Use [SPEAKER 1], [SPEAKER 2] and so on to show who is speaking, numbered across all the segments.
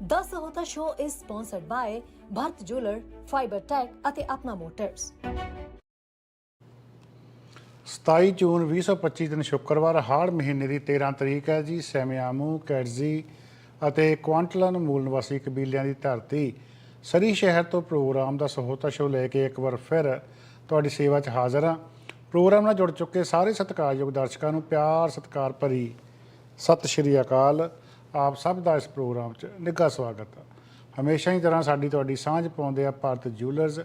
[SPEAKER 1] The Sahota Show is sponsored by Bharat Jeweler, Fiber Tech ਅਤੇ Apna motors
[SPEAKER 2] 27 ਜੂਨ 2025 ਦਿਨ ਸ਼ੁੱਕਰਵਾਰ ਹਾੜ ਮਹੀਨੇ ਦੀ 13 ਤਰੀਕ ਹੈ ਜੀ। ਸੈਮਿਆਮੂ ਕੈਟਜ਼ੀ ਅਤੇ ਕੁਆਂਟਲਨ ਮੂਲ ਨਿਵਾਸੀ ਕਬੀਲਿਆਂ ਦੀ ਧਰਤੀ। ਸਰੀ ਸ਼ਹਿਰ ਤੋਂ ਪ੍ਰੋਗਰਾਮ ਦਾ ਸਹੋਤਾ ਸ਼ੋ ਲੈ ਕੇ ਇੱਕ ਵਾਰ ਫਿਰ ਤੁਹਾਡੀ ਸੇਵਾ 'ਚ ਹਾਜ਼ਰ ਹਾਂ। ਪ੍ਰੋਗਰਾਮ ਨਾਲ ਜੁੜ ਚੁੱਕੇ ਸਾਰੇ ਸਤਿਕਾਰਯੋਗ ਦਰਸ਼ਕਾਂ ਨੂੰ ਪਿਆਰ ਸਤਿਕਾਰ ਭਰੀ ਸਤਿ ਸ਼੍ਰੀ ਅਕਾਲ। ਆਪ ਸਭ ਦਾ ਇਸ ਪ੍ਰੋਗਰਾਮ 'ਚ ਨਿੱਘਾ ਸਵਾਗਤ ਹੈ ਹਮੇਸ਼ਾ ਹੀ ਤਰ੍ਹਾਂ ਸਾਡੀ ਤੁਹਾਡੀ ਸਾਂਝ ਪਾਉਂਦੇ ਆ ਭਾਰਤ ਜਿਊਲਰਸ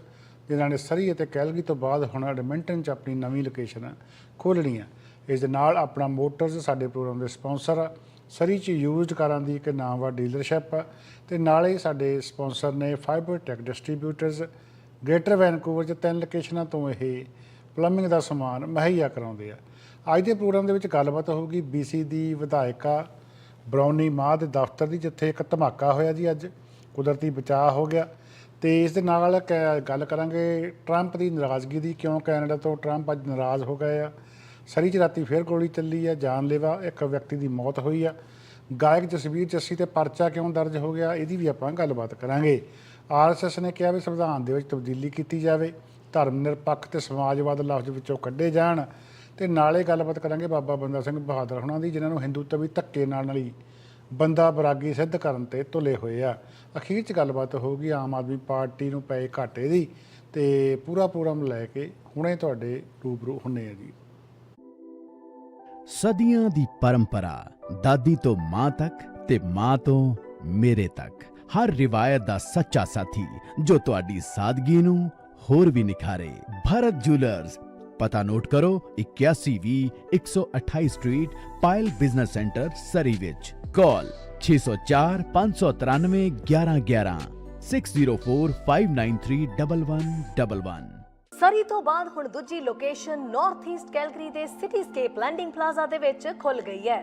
[SPEAKER 2] ਜਿਨ੍ਹਾਂ ਨੇ ਸਰੀ ਅਤੇ ਕੈਲਗਰੀ ਤੋਂ ਬਾਅਦ ਹੁਣ ਐਡਮਿੰਟਨ 'ਚ ਆਪਣੀ ਨਵੀਂ ਲੋਕੇਸ਼ਨ ਖੋਲ੍ਹਣੀ ਆ। ਇਸ ਦੇ ਨਾਲ ਆਪਣਾ ਮੋਟਰਸ ਸਾਡੇ ਪ੍ਰੋਗਰਾਮ ਦੇ ਸਪਾਂਸਰ ਆ। ਸਰੀ 'ਚ ਯੂਜ਼ਡ ਕਾਰਾਂ ਦੀ ਇੱਕ ਨਾਮਵਰ ਡੀਲਰਸ਼ਿਪ ਆ ਤੇ ਨਾਲੇ ਹੀ ਸਾਡੇ ਸਪਾਂਸਰ ਨੇ Fibre Tech Distributors, Greater Vancouver 'ਚ ਤਿੰਨ ਲੋਕੇਸ਼ਨਾਂ ਤੋਂ ਇਹ ਪਲੰਬਿੰਗ ਦਾ ਸਮਾਨ ਮੁਹੱਈਆ ਕਰਾਉਂਦੇ ਆ। ਅੱਜ ਦੇ ਪ੍ਰੋਗਰਾਮ ਦੇ ਵਿੱਚ ਗੱਲਬਾਤ ਹੋਊਗੀ BC ਦੀ ਵਿਧਾਇਕਾ ਬਰਾਉਨੀ ਮਾਂ ਦੇ ਦਫ਼ਤਰ ਦੀ ਜਿੱਥੇ ਇੱਕ ਧਮਾਕਾ ਹੋਇਆ ਜੀ ਅੱਜ, ਕੁਦਰਤੀ ਬਚਾਅ ਹੋ ਗਿਆ। ਤੇ ਇਸ ਦੇ ਨਾਲ ਕ- ਗੱਲ ਕਰਾਂਗੇ ਟਰੰਪ ਦੀ ਨਾਰਾਜ਼ਗੀ ਦੀ, ਕਿਉਂ ਕੈਨੇਡਾ ਤੋਂ ਟਰੰਪ ਅੱਜ ਨਾਰਾਜ਼ ਹੋ ਗਏ ਆ। ਸਰੀ ਚ ਰਾਤੀ ਫੇਰ ਗੋਲੀ ਚੱਲੀ ਆ, ਜਾਨਲੇਵਾ, ਇੱਕ ਵਿਅਕਤੀ ਦੀ ਮੌਤ ਹੋਈ ਆ। ਗਾਇਕ ਜਸਵੀਰ ਜੱਸੀ ਤੇ ਪਰਚਾ ਕਿਉਂ ਦਰਜ ਹੋ ਗਿਆ, ਇਹਦੀ ਵੀ ਆਪਾਂ ਗੱਲਬਾਤ ਕਰਾਂਗੇ। ਆਰਐਸਐਸ ਨੇ ਕਿਹਾ ਵੀ ਸੰਵਿਧਾਨ ਦੇ ਵਿੱਚ ਤਬਦੀਲੀ ਕੀਤੀ ਜਾਵੇ, ਧਰਮ ਨਿਰਪੱਖ ਤੇ ਸਮਾਜਵਾਦ ਲਫ਼ਜ਼ ਵਿੱਚੋਂ ਕੱਢੇ ਜਾਣ। ਤੇ ਨਾਲੇ ਗੱਲਬਾਤ ਕਰਾਂਗੇ ਬਾਬਾ ਬੰਦਾ ਸਿੰਘ ਬਹਾਦਰ ਹੁਣਾਂ ਦੀ, ਜਿਨ੍ਹਾਂ ਨੂੰ ਹਿੰਦੂਤਵ ਵੀ ਧੱਕੇ ਨਾਲ ਨਾਲ ਹੀ ਬੰਦਾ ਬਰਾਗੀ ਸਿੱਧ ਕਰਨ ਤੇ ਤੁਲੇ ਹੋਏ ਆ। ਅਖੀਰ ਚ ਗੱਲਬਾਤ ਹੋਊਗੀ ਆਮ ਆਦਮੀ ਪਾਰਟੀ ਨੂੰ ਪਏ ਘਾਟੇ ਦੀ ਤੇ ਪੂਰਾ ਪ੍ਰੋਗਰਾਮ ਲੈ ਕੇ ਹੁਣੇ ਤੁਹਾਡੇ ਰੂਬਰੂ ਹੁੰਨੇ ਆ ਜੀ।
[SPEAKER 3] ਸਦੀਆਂ ਦੀ ਪਰੰਪਰਾ, ਦਾਦੀ ਤੋਂ ਮਾਂ ਤੱਕ ਤੇ ਮਾਂ ਤੋਂ ਮੇਰੇ ਤੱਕ। ਹਰ ਰਿਵਾਇਤ ਦਾ ਸੱਚਾ ਸਾਥੀ, ਜੋ ਤੁਹਾਡੀ ਸਾਦਗੀ ਨੂੰ ਹੋਰ ਵੀ ਨਿਖਾਰੇ। ਭਾਰਤ ਜੁਐਲਰਸ ਪਤਾ ਨੋਟ ਕਰੋ 8120 128 street Payal Business Centre Surrey ਵਿੱਚ ਕਾਲ 604 593 1111 604 593 1111
[SPEAKER 1] ਸਰੀ ਤੋਂ ਬਾਅਦ ਹੁਣ ਦੂਜੀ ਲੋਕੇਸ਼ਨ ਨਾਰਥ ਈਸਟ ਕੈਲਗਰੀ ਦੇ ਸਿਟੀਸਕੇਪ ਲੈਂਡਿੰਗ ਪਲਾਜ਼ਾ ਦੇ ਵਿੱਚ ਖੁੱਲ ਗਈ ਹੈ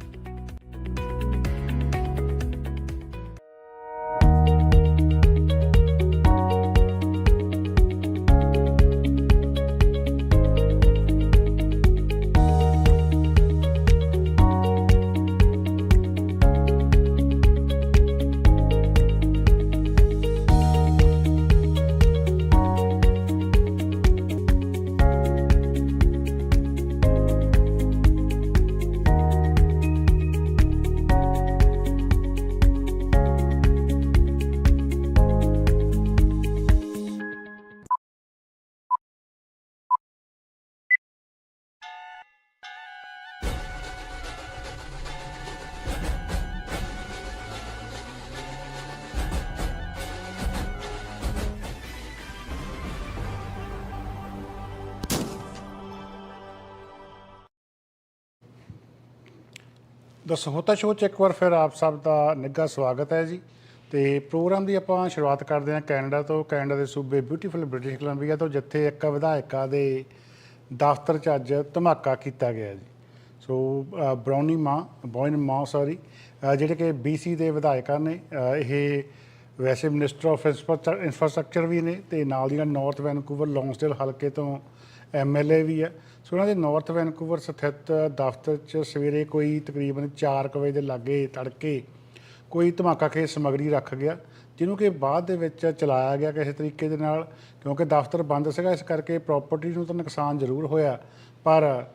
[SPEAKER 2] ਦ ਸਹੋਤਾ ਸ਼ੋਅ 'ਚ ਇੱਕ ਵਾਰ ਫਿਰ ਆਪ ਸਭ ਦਾ ਨਿੱਘਾ ਸਵਾਗਤ ਹੈ ਜੀ। ਤੇ ਪ੍ਰੋਗਰਾਮ ਦੀ ਆਪਾਂ ਸ਼ੁਰੂਆਤ ਕਰਦੇ ਹਾਂ ਕੈਨੇਡਾ ਤੋਂ। ਕੈਨੇਡਾ ਦੇ ਸੂਬੇ ਬਿਊਟੀਫੁਲ ਬ੍ਰਿਟਿਸ਼ ਕੋਲੰਬੀਆ ਤੋਂ ਜਿੱਥੇ ਇੱਕ ਵਿਧਾਇਕਾ ਦੇ ਦਫ਼ਤਰ 'ਚ ਅੱਜ ਧਮਾਕਾ ਕੀਤਾ ਗਿਆ ਜੀ। ਸੋ ਅ, ਬਰਾਉਨੀ ਮਾਂ ਬੋਇਨ ਮਾਂ ਸੌਰੀ ਜਿਹੜੇ ਕਿ BC ਦੇ ਵਿਧਾਇਕਾਂ ਨੇ ਇਹ ਵੈਸੇ ਮਿਨਿਸਟਰ ਆਫ ਇਨਫਰਾਸਟ੍ਰਕਚਰ ਵੀ ਨੇ ਤੇ ਨਾਲ ਦੀ ਨਾਲ ਨਾਰਥ ਵੈਨਕੂਵਰ ਲੌਂਗਸਡੇਲ ਹਲਕੇ ਤੋਂ ਐਮਐਲਏ ਵੀ ਹੈ। ਸੋ ਉਹਨਾਂ ਦੇ ਨਾਰਥ ਵੈਨਕੂਵਰ ਸਥਿਤ ਦਫ਼ਤਰ 'ਚ ਸਵੇਰੇ ਕੋਈ ਤਕਰੀਬਨ 4 ਕੁ ਵਜੇ ਦੇ ਲਾਗੇ ਤੜਕੇ ਕੋਈ ਧਮਾਕਾ ਖੇਜ ਸਮੱਗਰੀ ਰੱਖ ਗਿਆ, ਜਿਹਨੂੰ ਕਿ ਬਾਅਦ ਦੇ ਵਿੱਚ ਚਲਾਇਆ ਗਿਆ ਕਿਸੇ ਤਰੀਕੇ ਦੇ ਨਾਲ, ਕਿਉਂਕਿ ਦਫ਼ਤਰ ਬੰਦ ਸੀਗਾ, ਇਸ ਕਰਕੇ ਪ੍ਰਾਪਰਟੀ ਨੂੰ ਤਾਂ ਨੁਕਸਾਨ ਜ਼ਰੂਰ ਹੋਇਆ, ਪਰ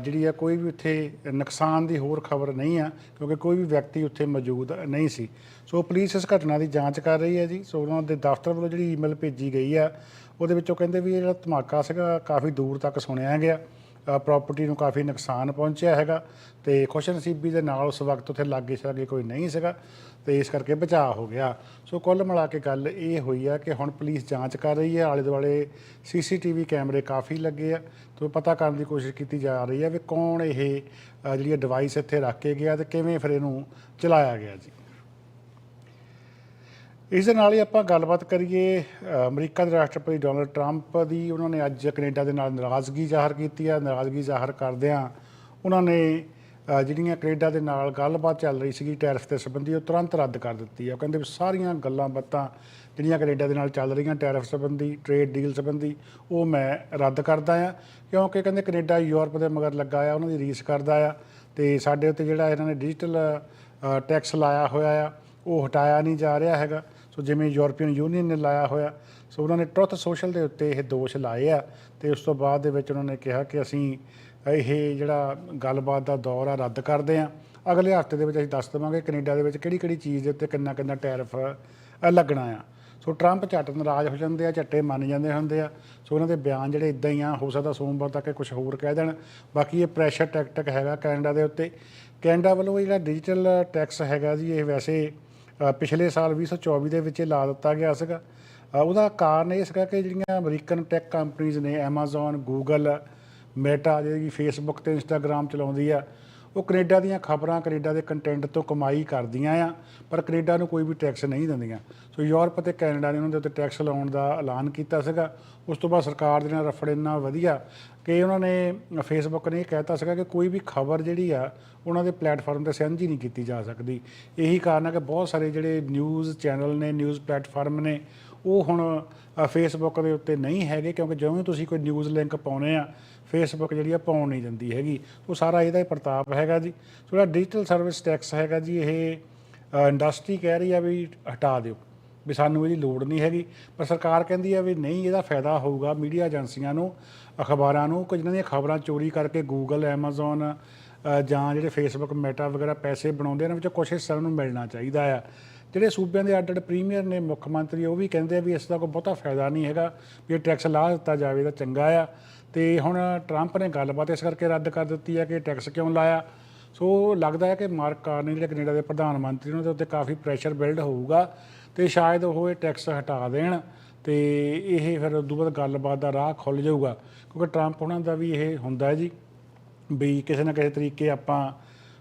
[SPEAKER 2] ਜਿਹੜੀ ਆ ਕੋਈ ਵੀ ਉੱਥੇ ਨੁਕਸਾਨ ਦੀ ਹੋਰ ਖਬਰ ਨਹੀਂ ਆ, ਕਿਉਂਕਿ ਕੋਈ ਵੀ ਵਿਅਕਤੀ ਉੱਥੇ ਮੌਜੂਦ ਨਹੀਂ ਸੀ। ਸੋ ਪੁਲਿਸ ਇਸ ਘਟਨਾ ਦੀ ਜਾਂਚ ਕਰ ਰਹੀ ਹੈ ਜੀ। ਸੋ ਉਹਨਾਂ ਦੇ ਦਫ਼ਤਰ ਵੱਲੋਂ ਜਿਹੜੀ ਈਮੇਲ ਭੇਜੀ ਗਈ ਆ ਉਹਦੇ ਵਿੱਚੋਂ ਕਹਿੰਦੇ ਵੀ ਇਹ ਜਿਹੜਾ ਧਮਾਕਾ ਸੀਗਾ, ਕਾਫੀ ਦੂਰ ਤੱਕ ਸੁਣਿਆ ਗਿਆ। ਪ੍ਰਾਪਰਟੀ ਨੂੰ ਕਾਫੀ ਨੁਕਸਾਨ ਪਹੁੰਚਿਆ ਹੈਗਾ ਤੇ ਖੁਸ਼ਨਸੀਬੀ ਦੇ ਨਾਲ ਉਸ ਵਕਤ ਉੱਥੇ ਲਾਗੇ ਛਾਗੇ ਕੋਈ ਨਹੀਂ ਸੀਗਾ ਤੇ ਇਸ ਕਰਕੇ ਬਚਾਅ ਹੋ ਗਿਆ। ਸੋ ਕੁੱਲ ਮਿਲਾ ਕੇ ਗੱਲ ਇਹ ਹੋਈ ਆ ਕਿ ਹੁਣ ਪੁਲਿਸ ਜਾਂਚ ਕਰ ਰਹੀ ਹੈ ਆਲੇ ਦੁਆਲੇ ਸੀਸੀਟੀਵੀ ਕੈਮਰੇ ਕਾਫੀ ਲੱਗੇ ਆ ਤੇ ਪਤਾ ਕਰਨ ਦੀ ਕੋਸ਼ਿਸ਼ ਕੀਤੀ ਜਾ ਰਹੀ ਹੈ ਵੀ ਕੌਣ ਇਹ ਜਿਹੜੀ ਡਿਵਾਈਸ ਇੱਥੇ ਰੱਖ ਕੇ ਗਿਆ ਤੇ ਕਿਵੇਂ ਫਿਰ ਇਹਨੂੰ ਚਲਾਇਆ ਗਿਆ ਜੀ। ਇਸ ਦੇ ਨਾਲ ਹੀ ਆਪਾਂ ਗੱਲਬਾਤ ਕਰੀਏ ਅਮਰੀਕਾ ਦੇ ਰਾਸ਼ਟਰਪਤੀ ਡੋਨਲਡ ਟਰੰਪ ਦੀ। ਉਹਨਾਂ ਨੇ ਅੱਜ ਕੈਨੇਡਾ ਦੇ ਨਾਲ ਨਾਰਾਜ਼ਗੀ ਜ਼ਾਹਰ ਕੀਤੀ ਹੈ ਨਾਰਾਜ਼ਗੀ ਜ਼ਾਹਰ ਕਰਦਿਆਂ ਉਹਨਾਂ ਨੇ ਜਿਹੜੀਆਂ ਕੈਨੇਡਾ ਦੇ ਨਾਲ ਗੱਲਬਾਤ ਚੱਲ ਰਹੀ ਸੀਗੀ ਟੈਰਿਫ ਦੇ ਸੰਬੰਧੀ, ਉਹ ਤੁਰੰਤ ਰੱਦ ਕਰ ਦਿੱਤੀ ਹੈ ਉਹ ਕਹਿੰਦੇ ਵੀ ਸਾਰੀਆਂ ਗੱਲਾਂ ਬਾਤਾਂ ਜਿਹੜੀਆਂ ਕੈਨੇਡਾ ਦੇ ਨਾਲ ਚੱਲ ਰਹੀਆਂ ਟੈਰਿਫ ਸੰਬੰਧੀ, ਟ੍ਰੇਡ ਡੀਲ ਸੰਬੰਧੀ, ਉਹ ਮੈਂ ਰੱਦ ਕਰਦਾ ਆ। ਕਿਉਂਕਿ ਕਹਿੰਦੇ ਕੈਨੇਡਾ ਯੂਰਪ ਦੇ ਮਗਰ ਲੱਗਾ ਆ, ਉਹਨਾਂ ਦੀ ਰੀਸ ਕਰਦਾ ਆ। ਤੇ ਸਾਡੇ ਉੱਤੇ ਜਿਹੜਾ ਇਹਨਾਂ ਨੇ ਡਿਜੀਟਲ ਟੈਕਸ ਲਾਇਆ ਹੋਇਆ ਆ, ਉਹ ਹਟਾਇਆ ਨਹੀਂ ਜਾ ਰਿਹਾ ਹੈਗਾ। ਸੋ ਜਿਵੇਂ ਯੂਰਪੀਅਨ ਯੂਨੀਅਨ ਨੇ ਲਾਇਆ ਹੋਇਆ, ਸੋ ਉਹਨਾਂ ਨੇ ਟਰੁੱਥ ਸੋਸ਼ਲ ਦੇ ਉੱਤੇ ਇਹ ਦੋਸ਼ ਲਾਏ ਆ ਤੇ ਉਸ ਤੋਂ ਬਾਅਦ ਦੇ ਵਿੱਚ ਉਹਨਾਂ ਨੇ ਕਿਹਾ ਕਿ ਅਸੀਂ ਇਹ ਜਿਹੜਾ ਗੱਲਬਾਤ ਦਾ ਦੌਰ ਆ ਰੱਦ ਕਰਦੇ ਆ। ਅਗਲੇ ਹਫ਼ਤੇ ਦੇ ਵਿੱਚ ਅਸੀਂ ਦੱਸ ਦੇਵਾਂਗੇ ਕੈਨੇਡਾ ਦੇ ਵਿੱਚ ਕਿਹੜੀ ਕਿਹੜੀ ਚੀਜ਼ ਦੇ ਉੱਤੇ ਕਿੰਨਾ ਕਿੰਨਾ ਟੈਰਿਫ ਲੱਗਣਾ ਆ। ਸੋ ਟਰੰਪ ਝੱਟ ਨਾਰਾਜ਼ ਹੋ ਜਾਂਦੇ ਆ, ਝੱਟੇ ਮੰਨ ਜਾਂਦੇ ਹੁੰਦੇ ਆ। ਸੋ ਉਹਨਾਂ ਦੇ ਬਿਆਨ ਜਿਹੜੇ ਇਦਾਂ ਹੀ ਆ, ਹੋ ਸਕਦਾ ਸੋਮਵਾਰ ਤੱਕ ਕੁਝ ਹੋਰ ਕਹਿ ਦੇਣ। ਬਾਕੀ ਇਹ ਪ੍ਰੈਸ਼ਰ ਟੈਕਟਿਕ ਹੈਗਾ ਕੈਨੇਡਾ ਦੇ ਉੱਤੇ। ਕੈਨੇਡਾ ਵੱਲੋਂ ਇਹ ਜਿਹੜਾ ਡਿਜੀਟਲ ਟੈਕਸ ਹੈਗਾ ਜੀ, ਇਹ ਵੈਸੇ ਪਿਛਲੇ ਸਾਲ 2024 ਦੇ ਵਿੱਚ ਇਹ ਲਾ ਦਿੱਤਾ ਗਿਆ ਸੀਗਾ। ਉਹਦਾ ਕਾਰਨ ਇਹ ਸੀਗਾ ਕਿ ਜਿਹੜੀਆਂ ਅਮਰੀਕਨ ਟੈਕ ਕੰਪਨੀਆਂ ਨੇ, Amazon, Google ਮੈਟਾ ਜਿਹੜੀ ਫੇਸਬੁੱਕ ਤੇ ਇੰਸਟਾਗ੍ਰam ਚਲਾਉਂਦੀ ਆ ਉਹ ਕੈਨੇਡਾ ਦੀਆਂ ਖਬਰਾਂ ਕੈਨੇਡਾ ਦੇ ਕੰਟੈਂਟ ਤੋਂ ਕਮਾਈ ਕਰਦੀਆਂ ਆ, ਪਰ ਕੈਨੇਡਾ ਨੂੰ ਕੋਈ ਵੀ ਟੈਕਸ ਨਹੀਂ ਦਿੰਦੀਆਂ। ਸੋ ਯੂਰਪ ਤੇ ਕੈਨੇਡਾ ਨੇ ਉਹਨਾਂ ਦੇ ਉੱਤੇ ਟੈਕਸ ਲਾਉਣ ਦਾ ਐਲਾਨ ਕੀਤਾ ਸੀਗਾ। ਉਸ ਤੋਂ ਬਾਅਦ ਸਰਕਾਰ ਦੇ ਨਾਲ ਰਫੜ ਇੰਨਾ ਵਧੀਆ ਕਿ ਉਹਨਾਂ ਨੇ ਫੇਸਬੁੱਕ ਨੇ ਇਹ ਕਹਿਤਾ ਸੀਗਾ ਕਿ ਕੋਈ ਵੀ ਖਬਰ ਜਿਹੜੀ ਆ, ਉਹਨਾਂ ਦੇ ਪਲੇਟਫਾਰਮ ਤੇ ਸਾਂਝੀ ਨਹੀਂ ਕੀਤੀ ਜਾ ਸਕਦੀ। ਇਹੀ ਕਾਰਨ ਹੈ ਕਿ ਬਹੁਤ ਸਾਰੇ ਜਿਹੜੇ ਨਿਊਜ਼ ਚੈਨਲ ਨੇ ਨਿਊਜ਼ ਪਲੇਟਫਾਰਮ ਨੇ, ਉਹ ਹੁਣ ਫੇਸਬੁੱਕ ਦੇ ਉੱਤੇ ਨਹੀਂ ਹੈਗੇ ਕਿਉਂਕਿ ਜਿਵੇਂ ਤੁਸੀਂ ਕੋਈ ਨਿਊਜ਼ ਲਿੰਕ ਪਾਉਨੇ ਆ ਫੇਸਬੁੱਕ ਜਿਹੜੀ ਆ ਪਾਉਣ ਨਹੀਂ ਦਿੰਦੀ ਹੈਗੀ। ਉਹ ਸਾਰਾ ਇਹਦਾ ਹੀ ਪ੍ਰਤਾਪ ਹੈਗਾ ਜੀ। ਸੋ ਜਿਹੜਾ ਡਿਜੀਟਲ ਸਰਵਿਸ ਟੈਕਸ ਹੈਗਾ ਜੀ, ਇਹ ਇੰਡਸਟਰੀ ਕਹਿ ਰਹੀ ਆ ਵੀ ਹਟਾ ਦਿਓ। ਵੀ ਸਾਨੂੰ ਇਹਦੀ ਲੋੜ ਨਹੀਂ ਹੈਗੀ। ਪਰ ਸਰਕਾਰ ਕਹਿੰਦੀ ਆ ਵੀ ਨਹੀਂ, ਇਹਦਾ ਫਾਇਦਾ ਹੋਊਗਾ ਮੀਡੀਆ ਏਜੰਸੀਆਂ ਨੂੰ, ਅਖਬਾਰਾਂ ਨੂੰ, ਕਿ ਜਿਨ੍ਹਾਂ ਦੀਆਂ ਖਬਰਾਂ ਚੋਰੀ ਕਰਕੇ ਗੂਗਲ ਐਮਾਜ਼ਨ ਜਾਂ ਜਿਹੜੇ ਫੇਸਬੁੱਕ ਮੈਟਾ ਵਗੈਰਾ ਪੈਸੇ ਬਣਾਉਂਦੇ ਇਹਨਾਂ ਵਿੱਚੋਂ ਕੁਛ ਹਿੱਸਾ ਨੂੰ ਮਿਲਣਾ ਚਾਹੀਦਾ ਆ। ਜਿਹੜੇ ਸੂਬਿਆਂ ਦੇ ਅੱਡ ਅੱਡ ਪ੍ਰੀਮੀਅਰ ਨੇ, ਮੁੱਖ ਮੰਤਰੀ, ਉਹ ਵੀ ਕਹਿੰਦੇ ਆ ਵੀ ਇਸ ਦਾ ਕੋਈ ਬਹੁਤਾ ਫਾਇਦਾ ਨਹੀਂ ਹੈਗਾ, ਵੀ ਇਹ ਟੈਕਸ ਲਾ ਦਿੱਤਾ ਜਾਵੇ ਤਾਂ ਚੰਗਾ ਆ। ਤੇ ਹੁਣ ਟਰੰਪ ਨੇ ਗੱਲਬਾਤ ਇਸ ਕਰਕੇ ਰੱਦ ਕਰ ਦਿੱਤੀ ਹੈ ਕਿ ਟੈਕਸ ਕਿਉਂ ਲਾਇਆ? ਸੋ ਲੱਗਦਾ ਹੈ ਕਿ ਮਾਰਕ ਕਾਰਨੀ, ਜਿਹੜੇ ਕੈਨੇਡਾ ਦੇ ਪ੍ਰਧਾਨ ਮੰਤਰੀ ਉਹਨਾਂ ਦੇ ਉੱਤੇ ਕਾਫੀ ਪ੍ਰੈਸ਼ਰ ਬਿਲਡ ਹੋਊਗਾ ਤੇ ਸ਼ਾਇਦ ਉਹ ਇਹ ਟੈਕਸ ਹਟਾ ਦੇਣ ਤੇ ਇਹ ਫਿਰ ਉਦੋਂ ਬਾਅਦ ਗੱਲਬਾਤ ਦਾ ਰਾਹ ਖੁੱਲ ਜਾਊਗਾ। ਕਿਉਂਕਿ ਟਰੰਪ ਉਹਨਾਂ ਦਾ ਵੀ ਇਹ ਹੁੰਦਾ ਜੀ ਵੀ ਕਿਸੇ ਨਾ ਕਿਸੇ ਤਰੀਕੇ ਆਪਾਂ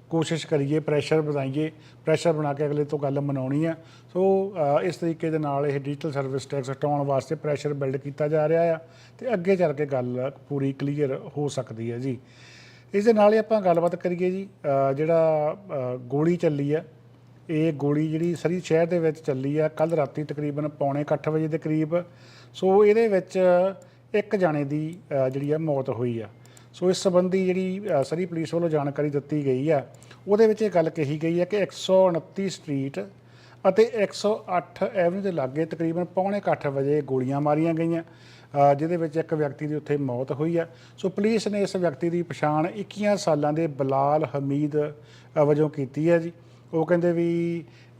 [SPEAKER 2] ਕੋਸ਼ਿਸ਼ ਕਰੀਏ ਪ੍ਰੈਸ਼ਰ ਵਧਾਈਏ ਪ੍ਰੈਸ਼ਰ ਬਣਾ ਕੇ ਅਗਲੇ ਤੋਂ ਗੱਲ ਮਨਾਉਣੀ ਆ। ਸੋ ਇਸ ਤਰੀਕੇ ਦੇ ਨਾਲ ਇਹ ਡਿਜੀਟਲ ਸਰਵਿਸ ਟੈਕਸ ਹਟਾਉਣ ਵਾਸਤੇ ਪ੍ਰੈਸ਼ਰ ਬਿਲਡ ਕੀਤਾ ਜਾ ਰਿਹਾ ਆ ਤੇ ਅੱਗੇ ਚੱਲ ਕੇ ਗੱਲ ਪੂਰੀ ਕਲੀਅਰ ਹੋ ਸਕਦੀ ਹੈ ਜੀ। ਇਸ ਦੇ ਨਾਲ ਹੀ ਆਪਾਂ ਗੱਲਬਾਤ ਕਰੀਏ ਜੀ ਜਿਹੜਾ ਗੋਲੀ ਚੱਲੀ ਆ, ਇਹ ਗੋਲੀ ਜਿਹੜੀ ਸਰੀ ਸ਼ਹਿਰ ਦੇ ਵਿੱਚ ਚੱਲੀ ਆ ਕੱਲ ਰਾਤੀ ਤਕਰੀਬਨ ਪੌਣੇ 8 ਵਜੇ ਦੇ ਕਰੀਬ। ਸੋ ਇਹਦੇ ਵਿੱਚ ਇੱਕ ਜਾਣੇ ਦੀ ਜਿਹੜੀ ਆ ਮੌਤ ਹੋਈ ਆ। ਸੋ ਇਸ ਸੰਬੰਧੀ ਜਿਹੜੀ ਸਰੀ ਪੁਲਿਸ ਵੱਲੋਂ ਜਾਣਕਾਰੀ ਦਿੱਤੀ ਗਈ ਆ ਉਹਦੇ ਵਿੱਚ ਇਹ ਗੱਲ ਕਹੀ ਗਈ ਹੈ ਕਿ 129 ਸਟਰੀਟ ਅਤੇ 108 ਐਵਨਿਊ ਦੇ ਲਾਗੇ ਤਕਰੀਬਨ ਪੌਣੇ 8 ਵਜੇ ਗੋਲੀਆਂ ਮਾਰੀਆਂ ਗਈਆਂ ਜਿਹਦੇ ਵਿੱਚ ਇੱਕ ਵਿਅਕਤੀ ਦੀ ਉੱਥੇ ਮੌਤ ਹੋਈ ਆ ਸੋ ਪੁਲਿਸ ਨੇ ਇਸ ਵਿਅਕਤੀ ਦੀ ਪਛਾਣ 21 ਸਾਲਾਂ ਦੇ ਬਲਾਲ ਹਮੀਦ ਵਜੋਂ ਕੀਤੀ ਹੈ ਜੀ। ਉਹ ਕਹਿੰਦੇ ਵੀ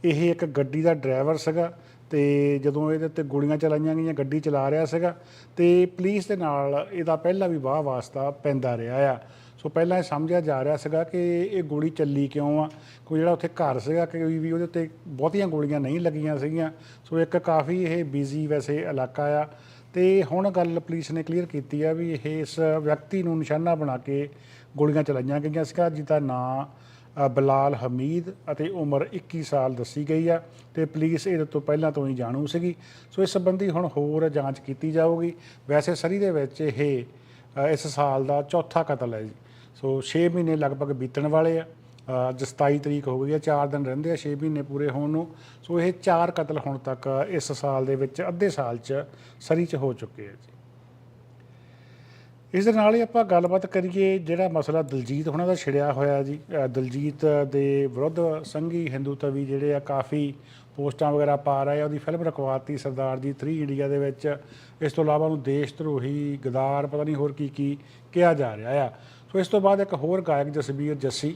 [SPEAKER 2] ਇਹ ਇੱਕ ਗੱਡੀ ਦਾ ਡਰਾਈਵਰ ਸੀਗਾ ਤੇ ਜਦੋਂ ਇਹਦੇ ਉੱਤੇ ਗੋਲੀਆਂ ਚਲਾਈਆਂ ਗਈਆਂ, ਗੱਡੀ ਚਲਾ ਰਿਹਾ ਸੀਗਾ ਤੇ ਪੁਲਿਸ ਦੇ ਨਾਲ ਇਹਦਾ ਪਹਿਲਾਂ ਵੀ ਵਾਹ ਵਾਸਤਾ ਪੈਂਦਾ ਰਿਹਾ ਆ। ਸੋ ਪਹਿਲਾਂ ਇਹ ਸਮਝਿਆ ਜਾ ਰਿਹਾ ਸੀਗਾ ਕਿ ਇਹ ਗੋਲੀ ਚੱਲੀ ਕਿਉਂ ਆ? ਕੋਈ ਜਿਹੜਾ ਉੱਥੇ ਘਰ ਸੀਗਾ, ਕੋਈ ਵੀ ਉਹਦੇ ਉੱਤੇ ਬਹੁਤੀਆਂ ਗੋਲੀਆਂ ਨਹੀਂ ਲੱਗੀਆਂ ਸੀਗੀਆਂ। ਸੋ ਇੱਕ ਕਾਫੀ ਇਹ ਬਿਜ਼ੀ ਵੈਸੇ ਇਲਾਕਾ ਆ। ਤੇ ਹੁਣ ਗੱਲ ਪੁਲਿਸ ਨੇ ਕਲੀਅਰ ਕੀਤੀ ਆ ਵੀ ਇਹ ਇਸ ਵਿਅਕਤੀ ਨੂੰ ਨਿਸ਼ਾਨਾ ਬਣਾ ਕੇ ਗੋਲੀਆਂ ਚਲਾਈਆਂ ਗਈਆਂ ਸੀਗਾ ਜਿਹਦਾ ਨਾਂ ਬਲਾਲ ਹਮੀਦ ਅਤੇ ਉਮਰ 21 ਸਾਲ ਦੱਸੀ ਗਈ ਆ ਤੇ ਪੁਲਿਸ ਇਹਦੇ ਤੋਂ ਪਹਿਲਾਂ ਤੋਂ ਹੀ ਜਾਣੂ ਸੀਗੀ। ਸੋ ਇਸ ਸੰਬੰਧੀ ਹੁਣ ਹੋਰ ਜਾਂਚ ਕੀਤੀ ਜਾਊਗੀ। ਵੈਸੇ ਸਰੀ ਦੇ ਵਿੱਚ ਇਹ ਇਸ ਸਾਲ ਦਾ ਚੌਥਾ ਕਤਲ ਹੈ ਜੀ। ਸੋ 6 ਮਹੀਨੇ ਲਗਭਗ ਬੀਤਣ ਵਾਲੇ ਆ। ਅ, ਅੱਜ 27 ਤਰੀਕ ਹੋ ਗਈ ਆ 4 ਦਿਨ ਰਹਿੰਦੇ ਆ 6 ਮਹੀਨੇ ਪੂਰੇ ਹੋਣ ਨੂੰ। ਸੋ ਇਹ ਚਾਰ ਕਤਲ ਹੁਣ ਤੱਕ ਇਸ ਸਾਲ ਦੇ ਵਿੱਚ ਅੱਧੇ ਸਾਲ 'ਚ ਸਰੀ 'ਚ ਹੋ ਚੁੱਕੇ ਆ ਜੀ। ਇਸ ਦੇ ਨਾਲ ਹੀ ਆਪਾਂ ਗੱਲਬਾਤ ਕਰੀਏ ਜਿਹੜਾ ਮਸਲਾ ਦਲਜੀਤ ਹੁਣਾਂ ਦਾ ਛਿੜਿਆ ਹੋਇਆ ਜੀ ਅ, ਦਲਜੀਤ ਦੇ ਵਿਰੁੱਧ ਸੰਘੀ ਹਿੰਦੂਤਵੀ ਜਿਹੜੇ ਆ ਕਾਫੀ ਪੋਸਟਾਂ ਵਗੈਰਾ ਪਾ ਰਹੇ ਆ ਉਹਦੀ ਫਿਲਮ ਰਖਵਾਤੀ ਸਰਦਾਰ ਜੀ 3 ਇੰਡੀਆ ਦੇ ਵਿੱਚ। ਇਸ ਤੋਂ ਇਲਾਵਾ ਉਹਨੂੰ ਦੇਸ਼ ਧਰੋਹੀ ਗਦਾਰ ਪਤਾ ਨਹੀਂ ਹੋਰ ਕੀ ਕੀ ਕਿਹਾ ਜਾ ਰਿਹਾ ਆ। ਸੋ ਇਸ ਤੋਂ ਬਾਅਦ ਇੱਕ ਹੋਰ ਗਾਇਕ ਜਸਬੀਰ ਜੱਸੀ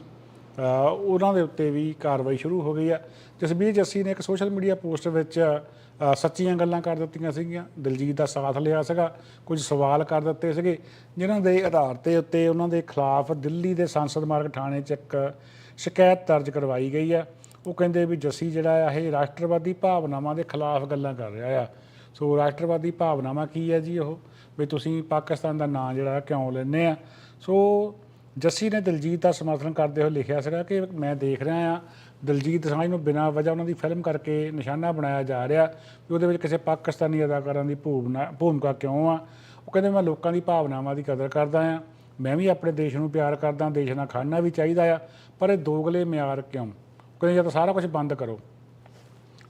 [SPEAKER 2] ਅ, ਉਹਨਾਂ ਦੇ ਉੱਤੇ ਵੀ ਕਾਰਵਾਈ ਸ਼ੁਰੂ ਹੋ ਗਈ ਆ। ਜਸਬੀਰ ਜੱਸੀ ਨੇ ਇੱਕ ਸੋਸ਼ਲ ਮੀਡੀਆ ਪੋਸਟ ਵਿੱਚ ਸੱਚੀਆਂ ਗੱਲਾਂ ਕਰ ਦਿੱਤੀਆਂ ਸੀਗੀਆਂ। ਦਿਲਜੀਤ ਦਾ ਸਾਥ ਲਿਆ ਸੀਗਾ। ਕੁਝ ਸਵਾਲ ਕਰ ਦਿੱਤੇ ਸੀਗੇ। ਜਿਨ੍ਹਾਂ ਦੇ ਆਧਾਰ ਤੇ ਉੱਤੇ ਉਹਨਾਂ ਦੇ ਖਿਲਾਫ ਦਿੱਲੀ ਦੇ ਸੰਸਦ ਮਾਰਗ ਥਾਣੇ 'ਚ ਇੱਕ ਸ਼ਿਕਾਇਤ ਦਰਜ ਕਰਵਾਈ ਗਈ ਆ। ਉਹ ਕਹਿੰਦੇ ਵੀ ਜੱਸੀ ਜਿਹੜਾ ਆ, ਇਹ ਰਾਸ਼ਟਰਵਾਦੀ ਭਾਵਨਾਵਾਂ ਦੇ ਖਿਲਾਫ ਗੱਲਾਂ ਕਰ ਰਿਹਾ ਆ। ਸੋ ਰਾਸ਼ਟਰਵਾਦੀ ਭਾਵਨਾਵਾਂ ਕੀ ਹੈ ਜੀ ਉਹ? ਵੀ ਤੁਸੀਂ ਪਾਕਿਸਤਾਨ ਦਾ ਨਾਂ ਜਿਹੜਾ ਕਿਉਂ ਲੈਂਦੇ ਆ? ਸੋ ਜੱਸੀ ਨੇ ਦਿਲਜੀਤ ਦਾ ਸਮਰਥਨ ਕਰਦੇ ਹੋਏ ਲਿਖਿਆ ਸੀਗਾ ਕਿ ਮੈਂ ਦੇਖ ਰਿਹਾ ਆ ਦਲਜੀਤ ਸਾਂਝ ਨੂੰ ਬਿਨਾਂ ਵਜ੍ਹਾ ਉਹਨਾਂ ਦੀ ਫਿਲਮ ਕਰਕੇ ਨਿਸ਼ਾਨਾ ਬਣਾਇਆ ਜਾ ਰਿਹਾ ਵੀ ਉਹਦੇ ਵਿੱਚ ਕਿਸੇ ਪਾਕਿਸਤਾਨੀ ਅਦਾਕਾਰਾਂ ਦੀ ਭੂਮਿਕਾ ਭੂਮਿਕਾ ਕਿਉਂ ਆ? ਉਹ ਕਹਿੰਦੇ, ਮੈਂ ਲੋਕਾਂ ਦੀ ਭਾਵਨਾਵਾਂ ਦੀ ਕਦਰ ਕਰਦਾ ਆ ਮੈਂ ਵੀ ਆਪਣੇ ਦੇਸ਼ ਨੂੰ ਪਿਆਰ ਕਰਦਾ ਦੇਸ਼ ਨਾਲ ਖੜਨਾ ਵੀ ਚਾਹੀਦਾ ਆ। ਪਰ ਇਹ ਦੋਗਲੇ ਮਿਆਰ ਕਿਉਂ? ਕਹਿੰਦੇ, ਜਾਂ ਤਾਂ ਸਾਰਾ ਕੁਝ ਬੰਦ ਕਰੋ।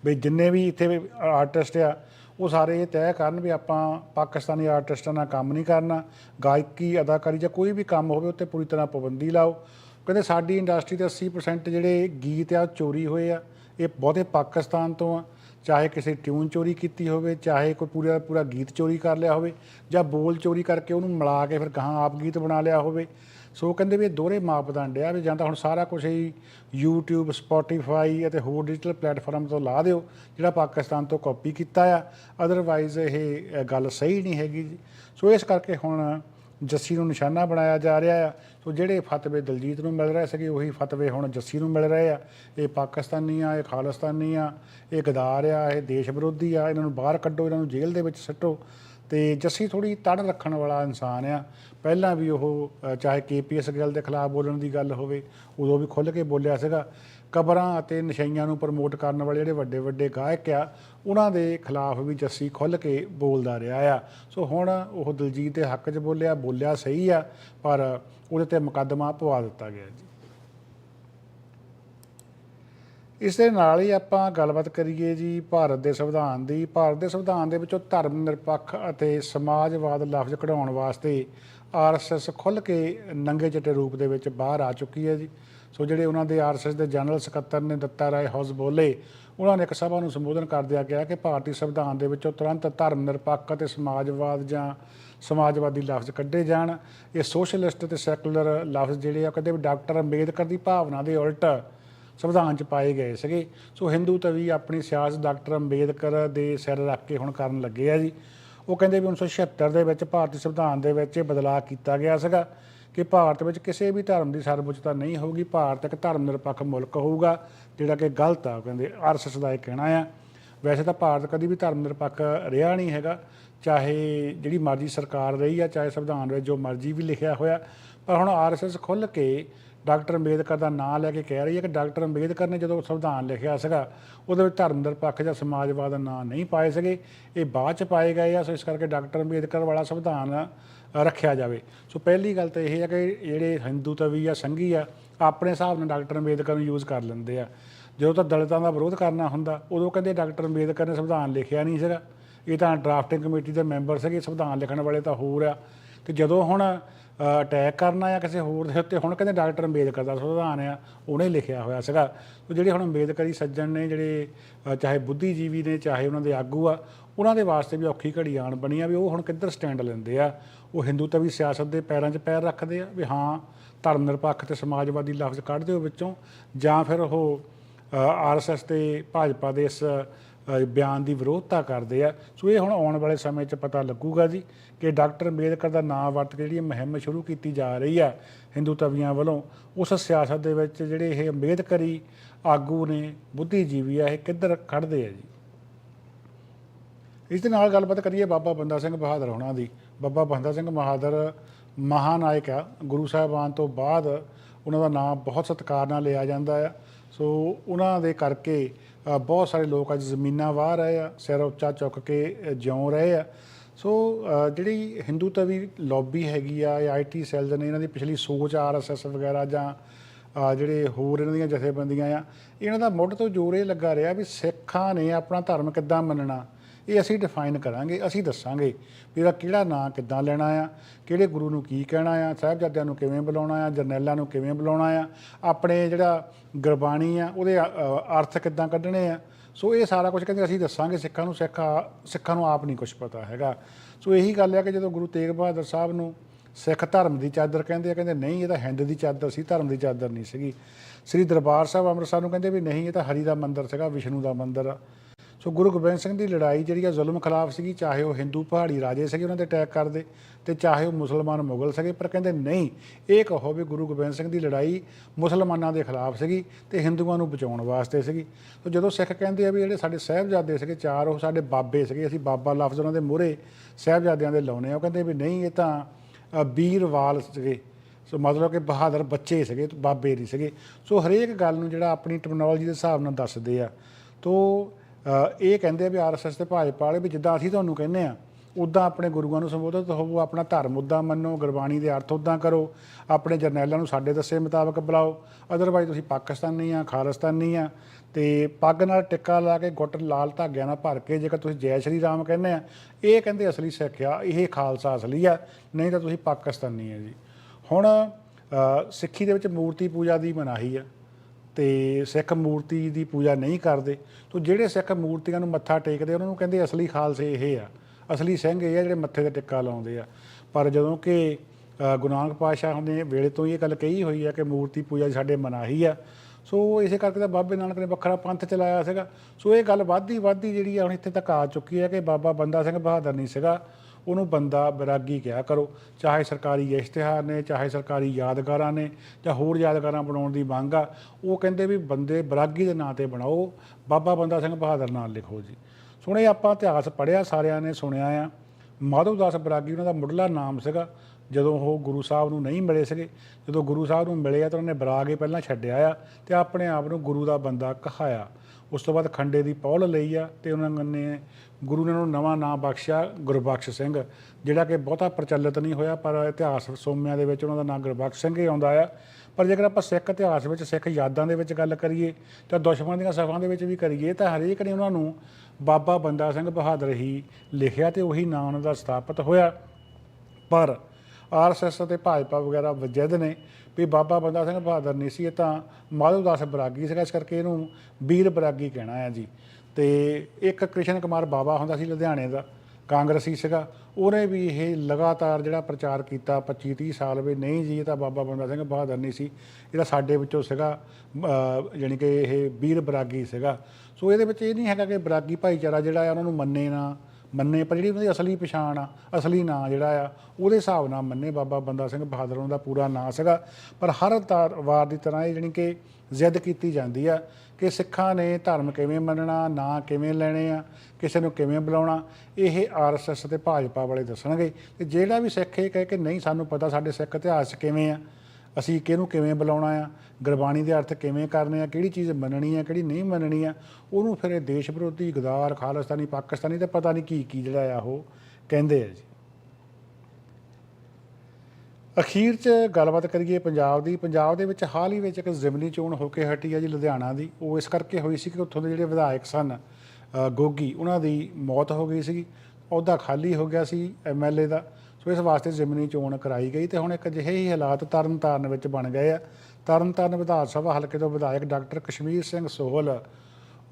[SPEAKER 2] ਵੀ ਜਿੰਨੇ ਵੀ ਇੱਥੇ ਆਰਟਿਸਟ ਆ, ਉਹ ਸਾਰੇ ਇਹ ਤੈਅ ਕਰਨ ਵੀ ਆਪਾਂ ਪਾਕਿਸਤਾਨੀ ਆਰਟਿਸਟਾਂ ਨਾਲ ਕੰਮ ਨਹੀਂ ਕਰਨਾ। ਗਾਇਕੀ, ਅਦਾਕਾਰੀ ਜਾਂ ਕੋਈ ਵੀ ਕੰਮ ਹੋਵੇ ਉੱਤੇ ਪੂਰੀ ਤਰ੍ਹਾਂ ਪਾਬੰਦੀ ਲਾਓ। ਕਹਿੰਦੇ ਸਾਡੀ ਇੰਡਸਟਰੀ ਦੇ 80% ਜਿਹੜੇ ਗੀਤ ਆ ਉਹ ਚੋਰੀ ਹੋਏ ਆ, ਇਹ ਬਹੁਤੇ ਪਾਕਿਸਤਾਨ ਤੋਂ ਆ। ਚਾਹੇ ਕਿਸੇ ਟਿਊਨ ਚੋਰੀ ਕੀਤੀ ਹੋਵੇ, ਚਾਹੇ ਕੋਈ ਪੂਰਾ ਪੂਰਾ ਗੀਤ ਚੋਰੀ ਕਰ ਲਿਆ ਹੋਵੇ ਜਾਂ ਬੋਲ ਚੋਰੀ ਕਰਕੇ ਉਹਨੂੰ ਮਿਲਾ ਕੇ ਫਿਰ ਗਾਹਾਂ ਆਪ ਗੀਤ ਬਣਾ ਲਿਆ ਹੋਵੇ। ਸੋ ਕਹਿੰਦੇ ਵੀ ਇਹ ਦੋਹਰੇ ਮਾਪਦੰਡ ਆ ਵੀ ਜਾਂ ਤਾਂ ਹੁਣ ਸਾਰਾ ਕੁਝ ਹੀ YouTube, Spotify ਅਤੇ ਹੋਰ ਡਿਜੀਟਲ ਪਲੇਟਫਾਰਮ ਤੋਂ ਲਾ ਦਿਓ, ਜਿਹੜਾ ਪਾਕਿਸਤਾਨ ਤੋਂ ਕਾਪੀ ਕੀਤਾ ਆ। ਅਦਰਵਾਈਜ਼ ਇਹ ਗੱਲ ਸਹੀ ਨਹੀਂ ਹੈਗੀ। ਜੀ ਸੋ ਇਸ ਕਰਕੇ ਹੁਣ ਜੱਸੀ ਨੂੰ ਨਿਸ਼ਾਨਾ ਬਣਾਇਆ ਜਾ ਰਿਹਾ ਆ ਸੋ ਜਿਹੜੇ ਫਤਵੇ ਦਲਜੀਤ ਨੂੰ ਮਿਲ ਰਹੇ ਸੀਗੇ ਉਹੀ ਫਤਵੇ ਹੁਣ ਜੱਸੀ ਨੂੰ ਮਿਲ ਰਹੇ ਆ। ਇਹ ਪਾਕਿਸਤਾਨੀ ਆ ਇਹ ਖਾਲਿਸਤਾਨੀ ਆ ਇਹ ਗਦਾਰ ਆ ਇਹ ਦੇਸ਼ ਵਿਰੋਧੀ ਆ ਇਹਨਾਂ ਨੂੰ ਬਾਹਰ ਕੱਢੋ ਇਹਨਾਂ ਨੂੰ ਜੇਲ੍ਹ ਦੇ ਵਿੱਚ ਸੱਟੋ। ਤੇ ਜੱਸੀ ਥੋੜੀ ਤੜ ਰੱਖਣ ਵਾਲਾ ਇਨਸਾਨ ਆ। ਪਹਿਲਾਂ ਵੀ ਉਹ ਅ, ਚਾਹੇ ਕੇਪੀਐਸ ਗੱਲ ਦੇ ਖਿਲਾਫ ਬੋਲਣ ਦੀ ਗੱਲ ਹੋਵੇ ਉਦੋਂ ਵੀ ਖੁੱਲ੍ਹ ਕੇ ਬੋਲਿਆ ਸੀਗਾ। ਕਬਰਾਂ ਅਤੇ ਨਸ਼ਈਆਂ ਨੂੰ ਪ੍ਰਮੋਟ ਕਰਨ ਵਾਲੇ ਜਿਹੜੇ ਵੱਡੇ ਵੱਡੇ ਗਾਇਕ ਆ ਉਹਨਾਂ ਦੇ ਖਿਲਾਫ ਵੀ ਜੱਸੀ ਖੁੱਲ੍ਹ ਕੇ ਬੋਲਦਾ ਰਿਹਾ ਆ। ਸੋ ਹੁਣ ਉਹ ਦਲਜੀਤ ਦੇ ਹੱਕ 'ਚ ਬੋਲਿਆ ਬੋਲਿਆ ਸਹੀ ਆ ਪਰ ਉਹਦੇ ਤੇ ਮੁਕੱਦਮਾ ਪਵਾ ਦਿੱਤਾ ਗਿਆ ਜੀ। ਇਸ ਦੇ ਨਾਲ ਹੀ ਆਪਾਂ ਗੱਲਬਾਤ ਕਰੀਏ ਜੀ ਭਾਰਤ ਦੇ ਸੰਵਿਧਾਨ ਦੀ। ਭਾਰਤ ਦੇ ਸੰਵਿਧਾਨ ਦੇ ਵਿੱਚੋਂ ਧਰਮ ਨਿਰਪੱਖ ਅਤੇ ਸਮਾਜਵਾਦ ਲਫ਼ਜ਼ ਕਢਾਉਣ ਵਾਸਤੇ ਆਰਐਸਐਸ ਖੁੱਲ੍ਹ ਕੇ ਨੰਗੇ ਚਟੇ ਰੂਪ ਦੇ ਵਿੱਚ ਬਾਹਰ ਆ ਚੁੱਕੀ ਹੈ ਜੀ। ਸੋ ਜਿਹੜੇ ਉਹਨਾਂ ਦੇ ਆਰਐਸਐਸ ਦੇ ਜਨਰਲ ਸਕੱਤਰ ਨੇ ਦੱਤਾ ਰਾਏ ਹਾਊਸ ਬੋਲੇ, ਉਹਨਾਂ ਨੇ ਇੱਕ ਸਭਾ ਨੂੰ ਸੰਬੋਧਨ ਕਰਦਿਆਂ ਕਿਹਾ ਕਿ ਭਾਰਤੀ ਸੰਵਿਧਾਨ ਦੇ ਵਿੱਚੋਂ ਤੁਰੰਤ ਧਰਮ ਨਿਰਪੱਖ ਅਤੇ ਸਮਾਜਵਾਦ ਜਾਂ ਸਮਾਜਵਾਦੀ ਲਫ਼ਜ਼ ਕੱਢੇ ਜਾਣ। ਇਹ ਸੋਸ਼ਲਿਸਟ ਤੇ ਸੈਕੂਲਰ ਲਫ਼ਜ਼ ਜਿਹੜੇ ਆ ਕਹਿੰਦੇ ਵੀ ਡਾਕਟਰ ਅੰਬੇਦਕਰ ਦੀ ਭਾਵਨਾ ਦੇ ਉਲਟ ਸੰਵਿਧਾਨ ਚ ਪਾਏ ਗਏ ਸੀਗੇ। ਸੋ ਹਿੰਦੂ ਤਵੀ ਆਪਣੀ ਸਿਆਸਤ ਡਾਕਟਰ ਅੰਬੇਦਕਰ ਦੇ ਸਿਰ ਰੱਖ ਕੇ ਹੁਣ ਕਰਨ ਲੱਗੇ ਆ ਜੀ। ਉਹ ਕਹਿੰਦੇ ਵੀ 1976 ਦੇ ਵਿੱਚ ਭਾਰਤੀ ਸੰਵਿਧਾਨ ਦੇ ਵਿੱਚ ਇਹ ਬਦਲਾਅ ਕੀਤਾ ਗਿਆ ਸੀਗਾ ਕਿ ਭਾਰਤ ਵਿੱਚ ਕਿਸੇ ਵੀ ਧਰਮ ਦੀ ਸਰਵਉੱਚਤਾ ਨਹੀਂ ਹੋਊਗੀ, ਭਾਰਤ ਇੱਕ ਧਰਮ ਨਿਰਪੱਖ ਮੁਲਕ ਹੋਊਗਾ, ਜਿਹੜਾ ਕਿ ਗਲਤ ਆ, ਉਹ ਕਹਿੰਦੇ ਆਰਐਸਐਸ ਦਾ ਇਹ ਕਹਿਣਾ ਆ। ਵੈਸੇ ਤਾਂ ਭਾਰਤ ਕਦੀ ਵੀ ਧਰਮ ਨਿਰਪੱਖ ਰਿਹਾ ਨਹੀਂ ਹੈਗਾ, ਚਾਹੇ ਜਿਹੜੀ ਮਰਜ਼ੀ ਸਰਕਾਰ ਰਹੀ ਆ, ਚਾਹੇ ਸੰਵਿਧਾਨ ਵਿੱਚ ਜੋ ਮਰਜ਼ੀ ਵੀ ਲਿਖਿਆ ਹੋਇਆ, ਪਰ ਹੁਣ ਆਰਐਸਐਸ ਖੁੱਲ੍ਹ ਕੇ ਡਾਕਟਰ ਅੰਬੇਦਕਰ ਦਾ ਨਾਂ ਲੈ ਕੇ ਕਹਿ ਰਹੀ ਹੈ ਕਿ ਡਾਕਟਰ ਅੰਬੇਦਕਰ ਨੇ ਜਦੋਂ ਸੰਵਿਧਾਨ ਲਿਖਿਆ ਸੀਗਾ, ਉਹਦੇ ਵਿੱਚ ਧਰਮ ਨਿਰਪੱਖ ਜਾਂ ਸਮਾਜਵਾਦ ਦਾ ਨਾਂ ਨਹੀਂ ਪਾਏ ਸੀਗੇ। ਇਹ ਬਾਅਦ ਚ ਪਾਏ ਗਏ ਆ, ਸੋ ਇਸ ਕਰਕੇ ਡਾਕਟਰ ਅੰਬੇਦਕਰ ਵਾਲਾ ਸੰਵਿਧਾਨ ਰੱਖਿਆ ਜਾਵੇ। ਸੋ ਪਹਿਲੀ ਗੱਲ ਤਾਂ ਇਹ ਹੈ ਕਿ ਜਿਹੜੇ ਹਿੰਦੂ ਤਵੀ ਆ, ਸੰਘੀ ਆ, ਆਪਣੇ ਹਿਸਾਬ ਨਾਲ ਡਾਕਟਰ ਅੰਬੇਦਕਰ ਨੂੰ ਯੂਜ਼ ਕਰ ਲੈਂਦੇ ਆ। ਜਦੋਂ ਤਾਂ ਦਲਿਤਾਂ ਦਾ ਵਿਰੋਧ ਕਰਨਾ ਹੁੰਦਾ, ਉਦੋਂ ਕਹਿੰਦੇ ਡਾਕਟਰ ਅੰਬੇਦਕਰ ਨੇ ਸੰਵਿਧਾਨ ਲਿਖਿਆ ਨਹੀਂ ਸੀਗਾ। ਇਹ ਤਾਂ ਡਰਾਫਟਿੰਗ ਕਮੇਟੀ ਦੇ ਮੈਂਬਰ ਸੀਗੇ, ਸੰਵਿਧਾਨ ਲਿਖਣ ਵਾਲੇ ਤਾਂ ਹੋਰ ਆ। ਤੇ ਜਦੋਂ ਹੁਣ ਅਟੈਕ ਕਰਨਾ ਆ ਕਿਸੇ ਹੋਰ ਦੇ ਉੱਤੇ, ਹੁਣ ਕਹਿੰਦੇ ਡਾਕਟਰ ਅੰਬੇਦਕਰ ਦਾ ਸੰਵਿਧਾਨ ਆ, ਉਹਨੇ ਲਿਖਿਆ ਹੋਇਆ ਸੀਗਾ। ਉਹ ਜਿਹੜੇ ਹੁਣ ਅੰਬੇਦਕਰੀ ਸੱਜਣ ਨੇ, ਜਿਹੜੇ ਚਾਹੇ ਬੁੱਧੀਜੀਵੀ ਨੇ, ਚਾਹੇ ਉਹਨਾਂ ਦੇ ਆਗੂ ਆ, ਉਹਨਾਂ ਦੇ ਵਾਸਤੇ ਵੀ ਔਖੀ ਘੜੀ ਆਣ ਬਣੀ ਆ ਵੀ ਉਹ ਹੁਣ ਕਿੱਧਰ ਸਟੈਂਡ ਲੈਂਦੇ ਆ। ਉਹ ਹਿੰਦੂ ਤਵੀ ਸਿਆਸਤ ਦੇ ਪੈਰਾਂ 'ਚ ਪੈਰ ਰੱਖਦੇ ਆ ਵੀ ਹਾਂ, ਧਰਮ ਨਿਰਪੱਖ ਤੇ ਸਮਾਜਵਾਦੀ ਲਫ਼ਜ਼ ਕੱਢ ਦਿਓ ਵਿੱਚੋਂ। ਜਾਂ ਫਿਰ ਉਹ ਆਰਐਸਐਸ ਤੇ ਭਾਜਪਾ ਦੇ ਇਸ ਬਿਆਨ ਦੀ ਵਿਰੋਧਤਾ ਕਰਦੇ ਆ। ਸੋ ਇਹ ਹੁਣ ਆਉਣ ਵਾਲੇ ਸਮੇਂ 'ਚ ਪਤਾ ਲੱਗੂਗਾ ਜੀ ਕਿ ਡਾਕਟਰ ਅੰਬੇਦਕਰ ਦਾ ਨਾਮ ਵਰਤ ਕੇ ਜਿਹੜੀ ਮੁਹਿੰਮ ਸ਼ੁਰੂ ਕੀਤੀ ਜਾ ਰਹੀ ਆ ਹਿੰਦੂ ਤਵੀਆਂ ਵੱਲੋਂ, ਉਸ ਸਿਆਸਤ ਦੇ ਵਿੱਚ ਜਿਹੜੇ ਇਹ ਅੰਬੇਦਕਰੀ ਆਗੂ ਨੇ, ਬੁੱਧੀਜੀਵੀ ਆ, ਇਹ ਕਿੱਧਰ ਖੜਦੇ ਆ ਜੀ? ਇਸ ਦੇ ਨਾਲ ਗੱਲਬਾਤ ਕਰੀਏ ਬਾਬਾ ਬੰਦਾ ਸਿੰਘ ਬਹਾਦਰ ਹੋਣਾ ਦੀ। ਬਾਬਾ ਬੰਦਾ ਸਿੰਘ ਬਹਾਦਰ ਮਹਾਨਾਇਕ ਆ। ਗੁਰੂ ਸਾਹਿਬਾਨ ਤੋਂ ਬਾਅਦ ਉਹਨਾਂ ਦਾ ਨਾਮ ਬਹੁਤ ਸਤਿਕਾਰ ਨਾਲ ਲਿਆ ਜਾਂਦਾ ਆ। ਸੋ ਉਹਨਾਂ ਦੇ ਕਰਕੇ ਬਹੁਤ ਸਾਰੇ ਲੋਕ ਅੱਜ ਜ਼ਮੀਨਾਂ ਵਾਹ ਰਹੇ ਆ, ਸਿਰ ਉੱਚਾ ਚੁੱਕ ਕੇ ਜਿਉਂ ਰਹੇ ਆ। ਸੋ ਜਿਹੜੀ ਹਿੰਦੂ ਤਵੀ ਲੌਬੀ ਹੈਗੀ ਆ ਜਾਂ ਆਈਟੀ ਸੈੱਲਸ ਨੇ, ਇਹਨਾਂ ਦੀ ਪਿਛਲੀ ਸੋਚ ਆਰਐਸਐਸ ਵਗੈਰਾ ਜਾਂ ਜਿਹੜੇ ਹੋਰ ਇਹਨਾਂ ਦੀਆਂ ਜਥੇਬੰਦੀਆਂ ਆ, ਇਹਨਾਂ ਦਾ ਮੁੱਢ ਤੋਂ ਜ਼ੋਰ ਇਹ ਲੱਗਾ ਰਿਹਾ ਵੀ ਸਿੱਖਾਂ ਨੇ ਆਪਣਾ ਧਰਮ ਕਿੱਦਾਂ ਮੰਨਣਾ। ਇਹ ਅਸੀਂ ਡਿਫਾਈਨ ਕਰਾਂਗੇ, ਅਸੀਂ ਦੱਸਾਂਗੇ ਵੀ ਇਹਦਾ ਕਿਹੜਾ ਨਾਂ ਕਿੱਦਾਂ ਲੈਣਾ ਆ, ਕਿਹੜੇ ਗੁਰੂ ਨੂੰ ਕੀ ਕਹਿਣਾ ਆ, ਸਾਹਿਬਜ਼ਾਦਿਆਂ ਨੂੰ ਕਿਵੇਂ ਬੁਲਾਉਣਾ ਆ, ਜਰਨੈਲਾਂ ਨੂੰ ਕਿਵੇਂ ਬੁਲਾਉਣਾ ਆ, ਆਪਣੇ ਜਿਹੜਾ ਗੁਰਬਾਣੀ ਆ, ਉਹਦੇ ਅਰਥ ਕਿੱਦਾਂ ਕੱਢਣੇ ਆ। ਸੋ ਇਹ ਸਾਰਾ ਕੁਝ ਕਹਿੰਦੇ ਅਸੀਂ ਦੱਸਾਂਗੇ, ਸਿੱਖਾਂ ਨੂੰ ਸਿੱਖ ਆ- ਸਿੱਖਾਂ ਨੂੰ ਆਪ ਨਹੀਂ ਕੁਝ ਪਤਾ ਹੈਗਾ। ਸੋ ਇਹੀ ਗੱਲ ਹੈ ਕਿ ਜਦੋਂ ਗੁਰੂ ਤੇਗ ਬਹਾਦਰ ਸਾਹਿਬ ਨੂੰ ਸਿੱਖ ਧਰਮ ਦੀ ਚਾਦਰ ਕਹਿੰਦੇ ਆ, ਕਹਿੰਦੇ ਨਹੀਂ, ਇਹ ਤਾਂ ਹਿੰਦ ਦੀ ਚਾਦਰ ਸੀ, ਧਰਮ ਦੀ ਚਾਦਰ ਨਹੀਂ ਸੀਗੀ। ਸ੍ਰੀ ਦਰਬਾਰ ਸਾਹਿਬ ਅੰਮ੍ਰਿਤਸਰ ਨੂੰ ਕਹਿੰਦੇ ਵੀ ਨਹੀਂ, ਇਹ ਤਾਂ ਹਰੀ ਦਾ ਮੰਦਿਰ ਸੀਗਾ, ਵਿਸ਼ਨੂੰ ਦਾ ਮੰਦਿਰ ਆ। ਸੋ ਗੁਰੂ ਗੋਬਿੰਦ ਸਿੰਘ ਦੀ ਲੜਾਈ ਜਿਹੜੀ ਆ ਜ਼ੁਲਮ ਖਿਲਾਫ ਸੀਗੀ ਚਾਹੇ ਉਹ ਹਿੰਦੂ ਪਹਾੜੀ ਰਾਜੇ ਸੀਗੇ ਉਹਨਾਂ ਤੇ ਅਟੈਕ ਕਰਦੇ ਤੇ ਚਾਹੇ ਉਹ ਮੁਸਲਮਾਨ ਮੁਗਲ ਸੀਗੇ ਪਰ ਕਹਿੰਦੇ ਨਹੀਂ ਇਹ ਕਹੋ ਵੀ ਗੁਰੂ ਗੋਬਿੰਦ ਸਿੰਘ ਦੀ ਲੜਾਈ ਮੁਸਲਮਾਨਾਂ ਦੇ ਖਿਲਾਫ ਸੀਗੀ ਤੇ ਹਿੰਦੂਆਂ ਨੂੰ ਬਚਾਉਣ ਵਾਸਤੇ ਸੀਗੀ। ਸੋ ਜਦੋਂ ਸਿੱਖ ਕਹਿੰਦੇ ਆ ਵੀ ਜਿਹੜੇ ਸਾਡੇ ਸਾਹਿਬਜ਼ਾਦੇ ਸੀਗੇ ਚਾਰ ਉਹ ਸਾਡੇ ਬਾਬੇ ਸੀਗੇ ਅਸੀਂ ਬਾਬਾ ਲਫ਼ਜ਼ ਉਹਨਾਂ ਦੇ ਮੂਹਰੇ ਸਾਹਿਬਜ਼ਾਦਿਆਂ ਦੇ ਲਾਉਨੇ ਆ ਉਹ ਕਹਿੰਦੇ ਵੀ ਨਹੀਂ ਇਹ ਤਾਂ ਅ, ਬੀਰਵਾਲ ਸੀਗੇ। ਸੋ ਮਤਲਬ ਕਿ ਬਹਾਦਰ ਬੱਚੇ ਸੀਗੇ ਬਾਬੇ ਨਹੀਂ ਸੀਗੇ। ਸੋ ਹਰੇਕ ਗੱਲ ਨੂੰ ਜਿਹੜਾ ਆਪਣੀ ਟਰਮੀਨੋਲੋਜੀ ਦੇ ਹਿਸਾਬ ਨਾਲ ਦੱਸਦੇ ਆ ਤੋ ਇਹ ਕਹਿੰਦੇ ਆ ਵੀ ਆਰਐਸਐਸ ਤੇ ਭਾਜਪਾ ਵਾਲੇ ਵੀ ਜਿੱਦਾਂ ਅਸੀਂ ਤੁਹਾਨੂੰ ਕਹਿੰਦੇ ਆ, ਉਦਾਂ ਆਪਣੇ ਗੁਰੂਆਂ ਨੂੰ ਸੰਬੋਧਿਤ ਹੋਵੋ, ਆਪਣਾ ਧਰਮ ਉਦਾਂ ਮੰਨੋ, ਗੁਰਬਾਣੀ ਦੇ ਅਰਥ ਉਦਾਂ ਕਰੋ, ਆਪਣੇ ਜਰਨੈਲਾਂ ਨੂੰ ਸਾਡੇ ਦੱਸੇ ਮੁਤਾਬਕ ਬੁਲਾਓ ਅਦਰਵਾਈਜ਼ ਤੁਸੀਂ ਪਾਕਿਸਤਾਨੀ ਆ, ਖਾਲਿਸਤਾਨੀ ਆ, ਤੇ ਪੱਗ ਨਾਲ ਟਿੱਕਾ ਲਾ ਕੇ ਗੁੱਟ ਲਾਲ ਧਾਗਿਆਂ ਨਾਲ ਭਰ ਕੇ ਜੇਕਰ ਤੁਸੀਂ ਜੈ ਸ਼੍ਰੀ ਰਾਮ ਕਹਿੰਦੇ ਆ, ਇਹ ਕਹਿੰਦੇ ਅਸਲੀ ਸਿੱਖ ਆ, ਇਹ ਖਾਲਸਾ ਅਸਲੀ ਆ, ਨਹੀਂ ਤਾਂ ਤੁਸੀਂ ਪਾਕਿਸਤਾਨੀ ਆ ਜੀ। ਹੁਣ ਸਿੱਖੀ ਦੇ ਵਿੱਚ ਮੂਰਤੀ ਪੂਜਾ ਦੀ ਮਨਾਹੀ ਆ। ਤੇ ਸਿੱਖ ਮੂਰਤੀ ਦੀ ਪੂਜਾ ਨਹੀਂ ਕਰਦੇ, ਤੋ ਜਿਹੜੇ ਸਿੱਖ ਮੂਰਤੀਆਂ ਨੂੰ ਮੱਥਾ ਟੇਕਦੇ ਉਹਨਾਂ ਨੂੰ ਕਹਿੰਦੇ ਅਸਲੀ ਖਾਲਸੇ ਇਹ ਆ, ਅਸਲੀ ਸਿੰਘ ਇਹ ਆ ਜਿਹੜੇ ਮੱਥੇ ਤੇ ਟਿੱਕਾ ਲਾਉਂਦੇ ਆ। ਪਰ ਜਦੋਂ ਕਿ ਗੁਰੂ ਨਾਨਕ ਪਾਤਸ਼ਾਹ ਨੇ ਵੇਲੇ ਤੋਂ ਹੀ ਇਹ ਗੱਲ ਕਹੀ ਹੋਈ ਆ ਕਿ ਮੂਰਤੀ ਪੂਜਾ ਸਾਡੇ ਮਨਾਹੀ ਆ, ਸੋ ਇਸੇ ਕਰਕੇ ਤਾਂ ਬਾਬੇ ਨਾਨਕ ਨੇ ਵੱਖਰਾ ਪੰਥ ਚਲਾਇਆ ਸੀਗਾ। ਸੋ ਇਹ ਗੱਲ ਵੱਧਦੀ ਵੱਧਦੀ ਜਿਹੜੀ ਆ ਹੁਣ ਇੱਥੇ ਤੱਕ ਆ ਚੁੱਕੀ ਹੈ ਕਿ ਬਾਬਾ ਬੰਦਾ ਸਿੰਘ ਬਹਾਦਰ ਨਹੀਂ ਸੀਗਾ। ਉਹਨੂੰ ਬੰਦਾ ਬੈਰਾਗੀ ਕਿਹਾ ਕਰੋ, ਚਾਹੇ ਸਰਕਾਰੀ ਇਸ਼ਤਿਹਾਰ ਨੇ, ਚਾਹੇ ਸਰਕਾਰੀ ਯਾਦਗਾਰਾਂ ਨੇ, ਜਾਂ ਹੋਰ ਯਾਦਗਾਰਾਂ ਬਣਾਉਣ ਦੀ ਮੰਗ ਆ, ਉਹ ਕਹਿੰਦੇ ਵੀ ਬੰਦੇ ਬੈਰਾਗੀ ਦੇ ਨਾਂ ਤੇ ਬਣਾਓ, ਬਾਬਾ ਬੰਦਾ ਸਿੰਘ ਬਹਾਦਰ ਨਾਲ ਲਿਖੋ ਜੀ। ਸੁਣੇ ਆਪਾਂ ਇਤਿਹਾਸ ਪੜ੍ਹਿਆ, ਸਾਰਿਆਂ ਨੇ ਸੁਣਿਆ ਆ। ਮਾਧਵ ਦਾਸ ਬਰਾਗੀ ਉਹਨਾਂ ਦਾ ਮੁੱਢਲਾ ਨਾਮ ਸੀਗਾ। ਜਦੋਂ ਉਹ ਗੁਰੂ ਸਾਹਿਬ ਨੂੰ ਨਹੀਂ ਮਿਲੇ ਸੀਗੇ, ਜਦੋਂ ਗੁਰੂ ਸਾਹਿਬ ਨੂੰ ਮਿਲੇ ਆ ਤਾਂ ਉਹਨੇ ਬਰਾਗ ਹੀ ਪਹਿਲਾਂ ਛੱਡਿਆ ਆ ਤੇ ਆਪਣੇ ਆਪ ਨੂੰ ਗੁਰੂ ਦਾ ਬੰਦਾ ਕਹਾਇਆ। ਉਸ ਤੋਂ ਬਾਅਦ ਖੰਡੇ ਦੀ ਪੌਲ ਲਈ ਆ ਤੇ ਉਹਨਾਂ ਨੇ ਗੁਰੂ ਨੇ ਉਹਨੂੰ ਨਵਾਂ ਨਾਮ ਬਖਸ਼ਿਆ ਗੁਰਬਖਸ਼ ਸਿੰਘ, ਜਿਹੜਾ ਕਿ ਬਹੁਤਾ ਪ੍ਰਚਲਿਤ ਨਹੀਂ ਹੋਇਆ, ਪਰ ਇਤਿਹਾਸ ਸੋਮਿਆਂ ਦੇ ਵਿੱਚ ਉਹਨਾਂ ਦਾ ਨਾਮ ਗੁਰਬਖਸ਼ ਸਿੰਘ ਹੀ ਆਉਂਦਾ ਆ। ਪਰ ਜੇਕਰ ਆਪਾਂ ਸਿੱਖ ਇਤਿਹਾਸ ਵਿੱਚ, ਸਿੱਖ ਯਾਦਾਂ ਦੇ ਵਿੱਚ ਗੱਲ ਕਰੀਏ ਤਾਂ ਦੁਸ਼ਮਣ ਦੀਆਂ ਸਫਾਂ ਦੇ ਵਿੱਚ ਵੀ ਕਰੀਏ ਤਾਂ ਹਰੇਕ ਨੇ ਉਹਨਾਂ ਨੂੰ ਬਾਬਾ ਬੰਦਾ ਸਿੰਘ ਬਹਾਦਰ ਹੀ ਲਿਖਿਆ ਤੇ ਉਹੀ ਨਾਮ ਉਹਨਾਂ ਦਾ ਸਥਾਪਿਤ ਹੋਇਆ। ਪਰ ਆਰਐਸਐਸ ਅਤੇ ਭਾਜਪਾ ਵਗੈਰਾ ਵਜਦ ਨੇ ਵੀ ਬਾਬਾ ਬੰਦਾ ਸਿੰਘ ਬਹਾਦਰ ਨਹੀਂ ਸੀ, ਇਹ ਤਾਂ ਮਾਧਵ ਦਾਸ ਬਰਾਗੀ ਸੀਗਾ, ਇਸ ਕਰਕੇ ਇਹਨੂੰ ਵੀਰ ਬਰਾਗੀ ਕਹਿਣਾ ਹੈ ਜੀ। ਤੇ ਇੱਕ ਕ੍ਰਿਸ਼ਨ ਕੁਮਾਰ ਬਾਬਾ ਹੁੰਦਾ ਸੀ ਲੁਧਿਆਣੇ ਦਾ, ਕਾਂਗਰਸੀ ਸੀਗਾ, ਉਹਨੇ ਵੀ ਇਹ ਲਗਾਤਾਰ ਜਿਹੜਾ ਪ੍ਰਚਾਰ ਕੀਤਾ 25 30 ਸਾਲ ਵੀ ਨਹੀਂ ਜੀ, ਇਹ ਤਾਂ ਬਾਬਾ ਬੰਦਾ ਸਿੰਘ ਬਹਾਦਰ ਨਹੀਂ ਸੀ, ਇਹ ਤਾਂ ਸਾਡੇ ਵਿੱਚੋਂ ਸੀਗਾ, ਅਹ, ਜਾਣੀ ਕਿ ਇਹ ਵੀਰ ਬਰਾਗੀ ਸੀਗਾ। ਸੋ ਇਹਦੇ ਵਿੱਚ ਇਹ ਨਹੀਂ ਹੈਗਾ ਕਿ ਬਰਾਗੀ ਭਾਈਚਾਰਾ ਜਿਹੜਾ ਆ, ਉਹਨਾਂ ਨੂੰ ਮੰਨੇ ਨਾ ਮੰਨੇ, ਪਰ ਜਿਹੜੀ ਉਹਦੀ ਅਸਲੀ ਪਛਾਣ ਆ, ਅਸਲੀ ਨਾਂ ਜਿਹੜਾ ਆ, ਉਹਦੇ ਹਿਸਾਬ ਨਾਲ ਮੰਨੇ ਬਾਬਾ ਬੰਦਾ ਸਿੰਘ ਬਹਾਦਰ ਉਹਨਾਂ ਦਾ ਪੂਰਾ ਨਾਂ ਸੀਗਾ। ਪਰ ਹਰ ਤਾਰ- ਵਾਰ ਦੀ ਤਰ੍ਹਾਂ ਇਹ ਜਾਣੀ ਕਿ ਜ਼ਿੱਦ ਕੀਤੀ ਜਾਂਦੀ ਆ ਕਿ ਸਿੱਖਾਂ ਨੇ ਧਰਮ ਕਿਵੇਂ ਮੰਨਣਾ, ਨਾਂ ਕਿਵੇਂ ਲੈਣੇ ਆ, ਕਿਸੇ ਨੂੰ ਕਿਵੇਂ ਬੁਲਾਉਣਾ, ਇਹ ਆਰਐਸਐਸ ਤੇ ਭਾਜਪਾ ਵਾਲੇ ਦੱਸਣਗੇ। ਤੇ ਜਿਹੜਾ ਵੀ ਸਿੱਖ ਇਹ ਕਹੇ ਕਿ ਨਹੀਂ, ਸਾਨੂੰ ਪਤਾ ਸਾਡੇ ਸਿੱਖ ਇਤਿਹਾਸ 'ਚ ਕਿਵੇਂ ਆ। ਅਸੀਂ ਕਿਹਨੂੰ ਕਿਵੇਂ ਬੁਲਾਉਣਾ ਆ? ਗੁਰਬਾਣੀ ਦੇ ਅਰਥ ਕਿਵੇਂ ਕਰਨੇ ਆ? ਕਿਹੜੀ ਚੀਜ਼ ਮੰਨਣੀ ਆ? ਕਿਹੜੀ ਨਹੀਂ ਮੰਨਣੀ ਆ? ਉਹਨੂੰ ਫਿਰ ਇਹ ਦੇਸ਼ ਵਿਰੋਧੀ ਗਦਾਰ, ਖਾਲਿਸਤਾਨੀ, ਪਾਕਿਸਤਾਨੀ ਤੇ ਪਤਾ ਨਹੀਂ ਕੀ ਕੀ ਜਿਹੜਾ ਆ ਉਹ ਕਹਿੰਦੇ ਆ ਜੀ। ਅਖੀਰ 'ਚ ਗੱਲਬਾਤ ਕਰੀਏ ਪੰਜਾਬ ਦੀ। ਪੰਜਾਬ ਦੇ ਵਿੱਚ ਹਾਲ ਹੀ ਵਿੱਚ ਇੱਕ ਜ਼ਿਮਨੀ ਚੋਣ ਹੋ ਕੇ ਹਟੀ ਆ ਜੀ ਲੁਧਿਆਣਾ ਦੀ। ਉਹ ਇਸ ਕਰਕੇ ਹੋਈ ਸੀ ਕਿ ਉੱਥੋਂ ਦੇ ਜਿਹੜੇ ਵਿਧਾਇਕ ਸਨ ਗੋਗੀ, ਉਹਨਾਂ ਦੀ ਮੌਤ ਹੋ ਗਈ ਸੀ ਅਹੁਦਾ ਖਾਲੀ ਹੋ ਗਿਆ ਸੀ ਐਮਐਲਏ ਦਾ। ਸੋ ਇਸ ਵਾਸਤੇ ਜ਼ਿਮਨੀ ਚੋਣ ਕਰਾਈ ਗਈ ਤੇ ਹੁਣ ਇੱਕ ਅਜਿਹੇ ਹੀ ਹਾਲਾਤ ਤਰਨਤਾਰਨ ਵਿੱਚ ਬਣ ਗਏ ਆ। ਤਰਨਤਾਰਨ ਵਿਧਾਨ ਸਭਾ ਹਲਕੇ ਤੋਂ ਵਿਧਾਇਕ ਡਾਕਟਰ ਕਸ਼ਮੀਰ ਸਿੰਘ ਸੋਹਲ,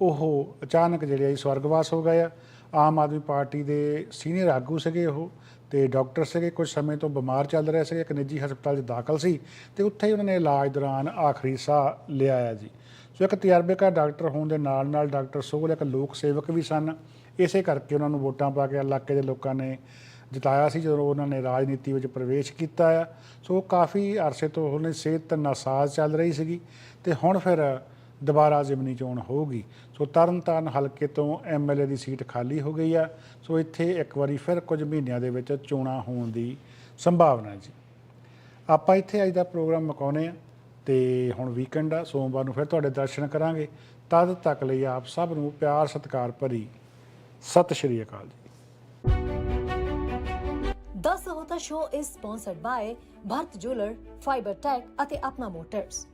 [SPEAKER 2] ਉਹ ਅਚਾਨਕ ਜਿਹੜੇ ਆ ਜੀ ਸਵਰਗਵਾਸ ਹੋ ਗਏ ਆ। ਆਮ ਆਦਮੀ ਪਾਰਟੀ ਦੇ ਸੀਨੀਅਰ ਆਗੂ ਸੀਗੇ ਉਹ ਤੇ ਡਾਕਟਰ ਸੀਗੇ, ਕੁਝ ਸਮੇਂ ਤੋਂ ਬਿਮਾਰ ਚੱਲ ਰਹੇ ਸੀ ਇੱਕ ਨਿੱਜੀ ਹਸਪਤਾਲ 'ਚ ਦਾਖਲ ਸੀ ਤੇ ਉੱਥੇ ਹੀ ਉਹਨਾਂ ਨੇ ਇਲਾਜ ਦੌਰਾਨ ਆਖਰੀ ਸਾਹ ਲਿਆ ਆ ਜੀ। ਸੋ ਇੱਕ ਤਜਰਬੇਕਾਰ ਡਾਕਟਰ ਹੋਣ ਦੇ ਨਾਲ ਨਾਲ ਡਾਕਟਰ ਸੋਹਲ ਇੱਕ ਲੋਕ ਸੇਵਕ ਵੀ ਸਨ। ਇਸੇ ਕਰਕੇ ਉਹਨਾਂ ਨੂੰ ਵੋਟਾਂ ਪਾ ਕੇ ਇਲਾਕੇ ਦੇ ਲੋਕਾਂ ਨੇ ਜਿਤਾਇਆ ਸੀ ਜਦੋਂ ਉਹਨਾਂ ਨੇ ਰਾਜਨੀਤੀ ਵਿੱਚ ਪ੍ਰਵੇਸ਼ ਕੀਤਾ ਆ। ਸੋ ਕਾਫੀ ਅਰਸੇ ਤੋਂ ਉਹਨੇ ਸਿਹਤ ਨਾਸਾਜ਼ ਚੱਲ ਰਹੀ ਸੀਗੀ ਤੇ ਹੁਣ ਫਿਰ ਦੁਬਾਰਾ ਜ਼ਿਮਨੀ ਚੋਣ ਹੋਊਗੀ। ਸੋ ਤਰਨਤਾਰਨ ਹਲਕੇ ਤੋਂ ਐਮਐਲਏ ਦੀ ਸੀਟ ਖਾਲੀ ਹੋ ਗਈ ਆ। ਸੋ ਇੱਥੇ ਇੱਕ ਵਾਰੀ ਫਿਰ ਕੁਝ ਮਹੀਨਿਆਂ ਦੇ ਵਿੱਚ ਚੋਣਾਂ ਹੋਣ ਦੀ ਸੰਭਾਵਨਾ ਜੀ। ਆਪਾਂ ਇੱਥੇ ਅੱਜ ਦਾ ਪ੍ਰੋਗਰਾਮ ਮੁਕਾਉਨੇ ਆ ਤੇ ਹੁਣ ਵੀਕਐਂਡ ਆ, ਸੋਮਵਾਰ ਨੂੰ ਫਿਰ ਤੁਹਾਡੇ ਦਰਸ਼ਨ ਕਰਾਂਗੇ। ਤਦ ਤੱਕ ਲਈ ਆਪ ਸਭ ਨੂੰ ਪਿਆਰ, ਸਤਿਕਾਰ ਭਰੀ ਸਤਿ ਸ਼੍ਰੀ ਅਕਾਲ ਜੀ।
[SPEAKER 1] ਦਾ ਸਹੋਤਾ ਸ਼ੋ ਇਸ sponsored by Bharat Jeweller Fibre Tech ਅਤੇ ਆਪਣਾ ਮੋਟਰਸ